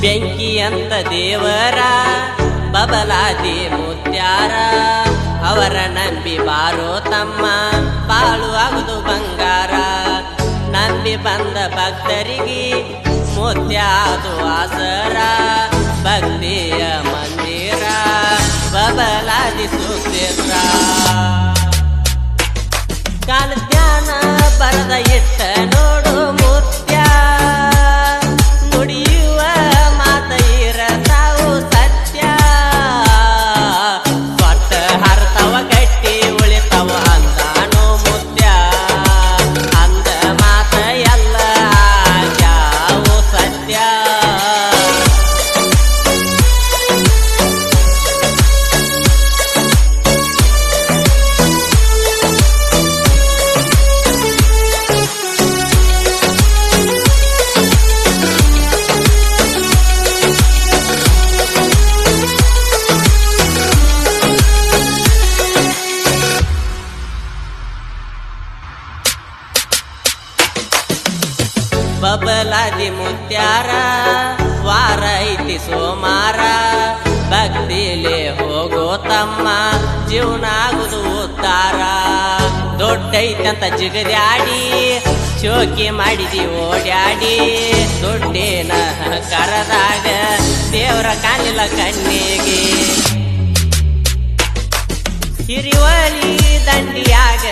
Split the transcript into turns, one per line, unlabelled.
ಬೆಂಕಿ ಅಂತ ದೇವರ, ಬಬಲಾದಿ ಮುತ್ಯಾರ. ಅವರ ನಂಬಿ ಬಾರೋ ತಮ್ಮ, ಬಾಳು ಆಗುದು ಬಂಗಾರ. ನಂಬಿ ಬಂದ ಭಕ್ತರಿಗೆ ಮುತ್ಯಾದು ಆಸರ. ಭಕ್ತಿಯ ಮಂದಿರ, ಬಬಲಾದಿ ಸುಕ್ಷೇತ್ರ. ಕಾಲ ಧ್ಯಾನ ಬರದ ಇಟ್ಟ ಬಬಲಾದಿ ಮುತ್ಯಾರ, ವಾರ ಐತಿ ಸೋಮಾರ. ಭಕ್ತಿಲೆ ಹೋಗೋ ತಮ್ಮ ಜೀವನ ಆಗುದು ಉದ್ಧಾರ ದೊಡ್ಡೈತಂತ ಜಿಗದ್ಯಾಡಿ ಚೋಕಿ ಮಾಡಿದಿ ಓಡ್ಯಾಡಿ. ದೊಡ್ಡೇನ ಕರದಾಗ, ದೇವರ ಕಾಲಿಲ್ಲ ಕಣ್ಣಿಗೆ. ಹಿರಿವಳಿ ದಂಡಿಯಾಗ